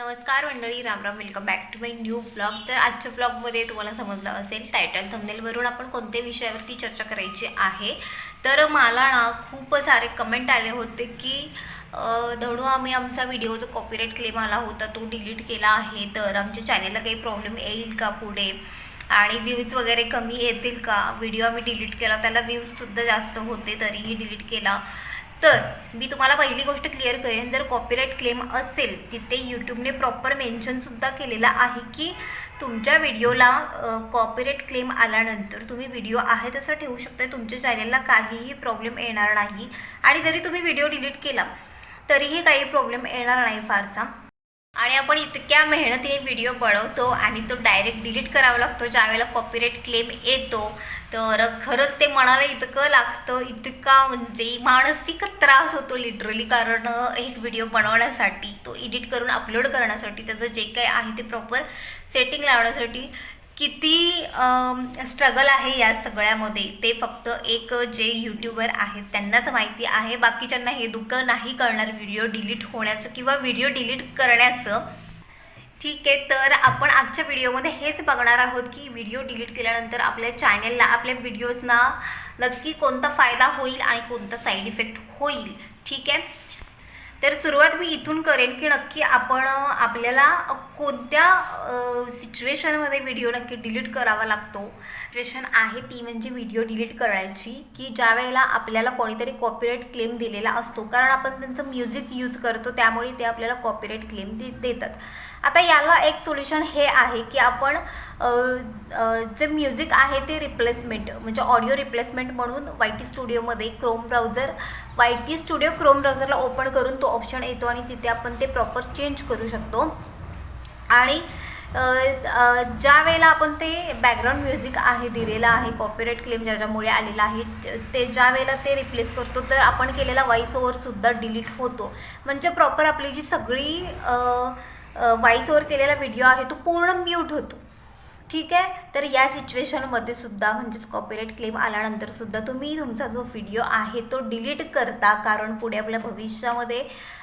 नमस्कार मंडळी रामराम welcome back to my new blog तर आजच्या ब्लॉगमध्ये तुम्हाला समजलं असेल टायटल थंबनेलवरून आपण कोणत्या विषयावरती चर्चा करायची आहे? तर मला ना खूप सारे कमेंट आले होते की धडू आम्ही आमचा व्हिडिओ जो कॉपीराईट क्लेम आला होता तो डिलीट केला आहे. तर आमच्या चॅनेलला काही प्रॉब्लेम येईल का पुढे? आणि व्ह्यूज वगैरे कमी येतील का? व्हिडिओ आम्ही डिलीट केला त्याला व्ह्यूजसुद्धा जास्त होते तरीही डिलीट केला. तर मी तुम्हाला पहिली गोष्ट क्लिअर करेन. जर कॉपीराईट क्लेम असेल तिथे यूट्यूबने प्रॉपर मेन्शनसुद्धा केलेला आहे की तुमच्या व्हिडिओला कॉपीराईट क्लेम आल्यानंतर तुम्ही व्हिडिओ आहे तसं ठेवू शकता तुमच्या चॅनलला काहीही प्रॉब्लेम येणार नाही. आणि जरी तुम्ही व्हिडिओ डिलीट केला तरीही काही प्रॉब्लेम येणार नाही फारसा. आणि आपण इतक्या मेहनतीने व्हिडिओ बनवतो आणि तो डायरेक्ट डिलीट करावा लागतो. ज्यावेळेला कॉपीराईट क्लेम येतो तर खरंच ते मनाला इतकं लागतं इतका म्हणजे मानसिक त्रास होतो लिटरली कारण एक व्हिडिओ बनवण्यासाठी तो एडिट करून अपलोड करण्यासाठी त्याचं जे काही आहे ते प्रॉपर सेटिंग लावण्यासाठी किती स्ट्रगल आहे या सगळ्यामध्ये. ते फक्त एक जे यूट्यूबर आहेत त्यांनाच माहिती आहे. बाकीच्यांना हे दुःख नाही कळणार व्हिडिओ डिलीट होण्याचं किंवा व्हिडिओ डिलीट करण्याचं. ठीक आहे तर आपण आजच्या व्हिडिओमध्ये हेच बघणार आहोत की व्हिडिओ डिलीट केल्यानंतर आपल्या चॅनेलला आपल्या व्हिडिओजना नक्की कोणता फायदा होईल आणि कोणता साईड इफेक्ट होईल. ठीक आहे? तर सुरुवात मी इथून करेन की नक्की आपण आपल्याला कोणत्या सिच्युएशनमध्ये व्हिडिओ नक्की डिलीट करावा लागतो? सिच्युएशन आहे ती म्हणजे व्हिडिओ डिलीट करायची की ज्या वेळेला आपल्याला कोणीतरी कॉपीराईट क्लेम दिलेला असतो. कारण आपण त्यांचं म्युझिक यूज करतो त्यामुळे ते आपल्याला कॉपीराईट क्लेम दे देतात. आता याला एक सोल्युशन हे आहे की आपण जे म्युझिक आहे ते रिप्लेसमेंट म्हणजे ऑडिओ रिप्लेसमेंट म्हणून वाय टी स्टुडिओमध्ये Chrome browser Y T studio Chrome ब्राउझरला open करून तो ऑप्शन येतो आणि तिथे आपण ते प्रॉपर चेंज करू शकतो. आणि ज्या वेळेला आपण ते बॅकग्राऊंड म्युझिक आहे दिलेलं आहे कॉपीराईट क्लेम ज्याच्यामुळे आलेला आहे ते ज्या वेळेला ते रिप्लेस करतो तर आपण केलेला व्हॉइस ओव्हरसुद्धा डिलीट होतो. म्हणजे प्रॉपर आपली जी सगळी व्हॉइस ओव्हर केलेला व्हिडिओ आहे तो पूर्ण म्यूट होतो. ठीक आहे? तर या सिच्युएशनमध्ये सुद्धा म्हणजेच कॉपीराईट क्लेम आल्यानंतर सुद्धा तुम्ही तुमचा जो व्हिडिओ आहे तो डिलीट करता. कारण पुढे आपल्या भविष्यामध्ये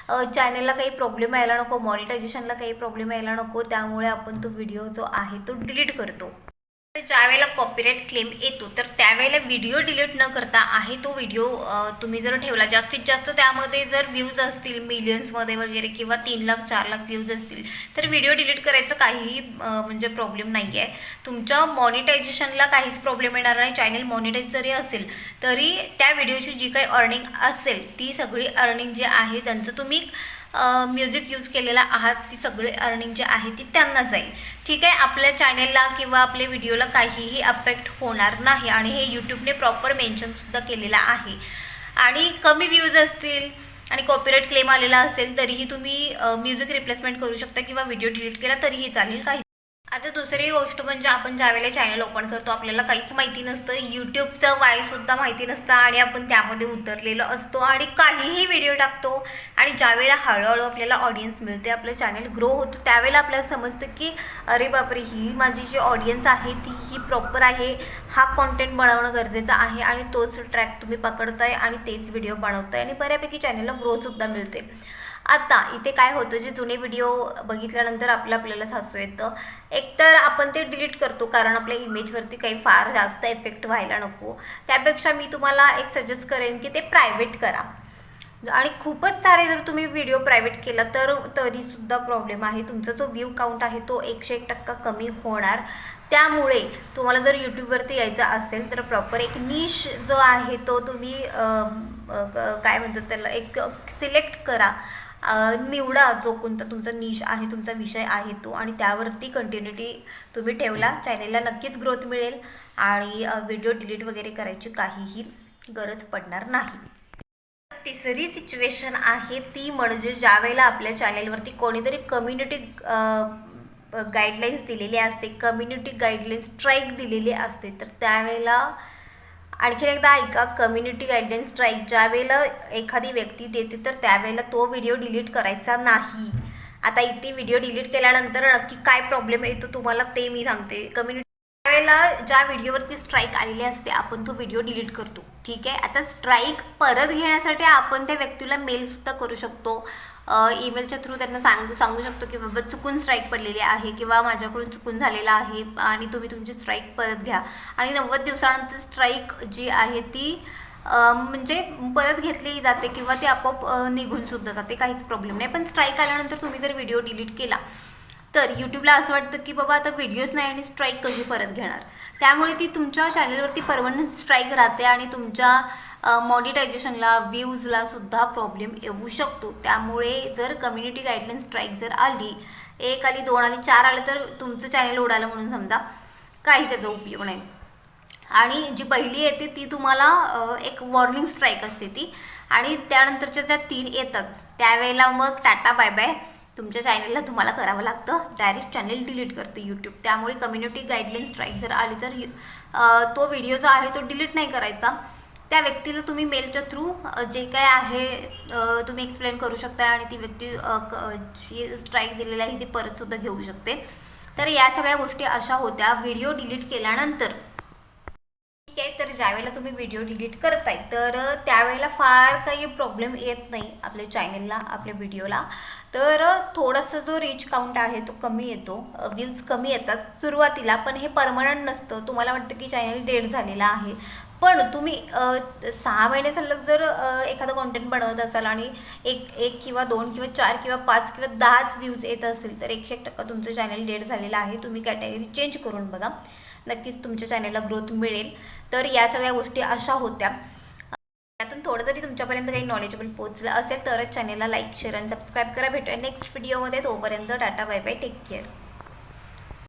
चॅनलला काही प्रॉब्लेम यायला नको मॉनिटायझेशनला काही प्रॉब्लेम यायला नको. त्यामुळे आपण तो व्हिडिओ जो आहे तो डिलीट करतो. ज्यावेळेला कॉपीराईट क्लेम येतो तर त्यावेळेला व्हिडिओ डिलीट न करता आहे तो व्हिडिओ तुम्ही जर ठेवला जास्तीत जास्त त्यामध्ये जर व्ह्यूज असतील मिलियन्समध्ये वगैरे किंवा तीन लाख चार लाख व्ह्यूज असतील तर व्हिडिओ डिलीट करायचं काहीही म्हणजे प्रॉब्लेम नाही आहे तुमच्या मॉनिटायझेशनला काहीच प्रॉब्लेम येणार नाही. चॅनल मॉनिटाईज जरी असेल तरी त्या व्हिडिओची जी काही अर्निंग असेल ती सगळी अर्निंग जी आहे त्यांचं तुम्ही म्युझिक यूज केलेला आहात ती सगळी अर्निंग जी आहे ती त्यांना जाईल. ठीक आहे? आपल्या चॅनेलला किंवा आपल्या व्हिडिओला काहीही अफेक्ट होणार नाही आणि हे यूट्यूबने प्रॉपर मेन्शनसुद्धा केलेलं आहे. आणि कमी व्ह्यूज असतील आणि कॉपीराईट क्लेम आलेला असेल तरीही तुम्ही म्युझिक रिप्लेसमेंट करू शकता किंवा व्हिडिओ डिलीट केला तरीही चालेल. काही आता दुसरी गोष्ट म्हणजे आपण ज्यावेळेला चॅनल ओपन करतो आपल्याला काहीच माहिती नसतं. यूट्यूबचं वायसुद्धा माहिती नसतं आणि आपण त्यामध्ये उतरलेलो असतो आणि काहीही व्हिडिओ टाकतो. आणि ज्यावेळेला हळूहळू आपल्याला ऑडियन्स मिळते आपलं चॅनल ग्रो होतो त्यावेळेला आपल्याला समजतं की अरे बापरे ही माझी जी ऑडियन्स आहे ती ही प्रॉपर आहे. हा कॉन्टेंट बनवणं गरजेचं आहे आणि तोच ट्रॅक तुम्ही पकडताय आणि तेच व्हिडिओ बनवताय आणि बऱ्यापैकी चॅनलला ग्रोसुद्धा मिळते आता इथे काय होतं जे जुने व्हिडिओ बघितल्यानंतर आपलं आपल्याला सासू येतं. एकतर आपण ते डिलीट करतो कारण आपल्या इमेजवरती काही फार जास्त इफेक्ट व्हायला नको. त्यापेक्षा मी तुम्हाला एक सजेस्ट करेन की ते प्रायव्हेट करा. आणि खूपच सारे जर तुम्ही व्हिडिओ प्रायव्हेट केला तर तरीसुद्धा प्रॉब्लेम आहे. तुमचा जो व्ह्यू काउंट आहे तो एकशे एक टक्का कमी होणार. त्यामुळे तुम्हाला जर यूट्यूबवरती यायचं असेल तर प्रॉपर एक निश जो आहे तो तुम्ही काय म्हणतात त्याला एक सिलेक्ट करा. निवडा जो कोणता तुमचा निश आहे तुमचा विषय आहे तो आणि त्यावरती कंटिन्युटी तुम्ही ठेवला. चॅनेलला नक्कीच ग्रोथ मिळेल आणि व्हिडिओ डिलीट वगैरे करायची काहीही गरज पडणार नाही. तिसरी सिच्युएशन आहे ती म्हणजे ज्यावेळेला आपल्या चॅनेलवरती कोणीतरी कम्युनिटी गाईडलाईन्स दिलेली असते कम्युनिटी गाईडलाईन्स स्ट्राईक दिलेली असते तर त्यावेळेला आणखीन एकदा ऐका कम्युनिटी गाईडलाईन्स स्ट्राईक ज्या वेळेला एखादी व्यक्ती देते तर त्यावेळेला तो व्हिडिओ डिलीट करायचा नाही. आता इथे व्हिडिओ डिलीट केल्यानंतर नक्की काय प्रॉब्लेम येतो तुम्हाला ते मी सांगते. कम्युनिटी त्यावेळेला ज्या व्हिडिओवरती स्ट्राईक आलेली असते आपण तो व्हिडिओ डिलीट करतो. ठीक आहे? आता स्ट्राईक परत घेण्यासाठी आपण त्या व्यक्तीला मेलसुद्धा करू शकतो. ईमेलच्या थ्रू त्यांना सांगू सांगू शकतो की बाबा चुकून स्ट्राईक पडलेली आहे किंवा माझ्याकडून चुकून झालेला आहे आणि तुम्ही तुमची स्ट्राईक परत घ्या. आणि नव्वद दिवसानंतर स्ट्राईक जी आहे ती म्हणजे परत घेतली जाते किंवा ती आपोआप निघून सुद्धा जाते. काहीच प्रॉब्लेम नाही. पण स्ट्राईक आल्यानंतर तुम्ही जर व्हिडिओ डिलीट केला तर यूट्यूबला असं वाटतं की बाबा आता व्हिडिओज नाही आणि स्ट्राईक कशी परत घेणार? त्यामुळे ती तुमच्या चॅनलवरती परमनंट स्ट्राईक राहते आणि तुमच्या मॉनिटायझेशनला व्ह्यूजला सुद्धा प्रॉब्लेम येऊ शकतो. त्यामुळे जर कम्युनिटी गाईडलाईन स्ट्राईक जर आली एक आली दोन आली चार आले तर तुमचं चॅनल उडालं म्हणून समजा काही त्याचा उपयोग नाही. आणि जी पहिली येते ती तुम्हाला एक वॉर्निंग स्ट्राईक असते ती. आणि त्यानंतरच्या ज्या तीन येतात त्यावेळेला मग टाटा बाय बाय. तुमच्या चॅनलला तुम्हाला करावं लागतं. डायरेक्ट चॅनल डिलीट करते यूट्यूब त्यामुळे कम्युनिटी गाईडलाईन स्ट्राईक जर आली तर तो व्हिडिओ जो आहे तो डिलीट नाही करायचा. त्या व्यक्तीला तुम्ही मेलच्या थ्रू जे काय आहे तुम्ही एक्सप्लेन करू शकता आणि ती व्यक्ती जी स्ट्राईक दिलेली आहे ती परतसुद्धा घेऊ शकते. तर या सगळ्या गोष्टी अशा होत्या. व्हिडिओ डिलीट केल्यानंतर ठीक आहे तर ज्यावेळेला तुम्ही व्हिडिओ डिलीट करताय तर त्यावेळेला फार काही प्रॉब्लेम येत नाही आपल्या चॅनलला आपल्या व्हिडिओला तर थोडासा जो रीच काउंट आहे तो कमी येतो. व्ह्यूज कमी येतात सुरुवातीला पण हे परमनंट नसतं. तुम्हाला वाटतं की चॅनल डेड झालेला आहे. पण तुम्ही सहा महिने सलग जर एखादा एखादं कॉन्टेंट बनवत असाल आणि एक एक किंवा दोन किंवा चार किंवा पाच किंवा दहाच व्ह्यूज येत असेल तर एकशे एक टक्का तुमचं चॅनल डेड झालेलं आहे. तुम्ही कॅटेगरी चेंज करून बघा. नक्कीच तुमच्या चॅनलला ग्रोथ मिळेल. तर या सगळ्या गोष्टी अशा होत्या. थोडं जरी तुमच्यापर्यंत काही नॉलेजेबल पोहोचलं असेल तरच चॅनलला लाईक शेअर आणि सबस्क्राईब करा. भेटूया नेक्स्ट व्हिडिओमध्ये तोपर्यंत tata bye bye take care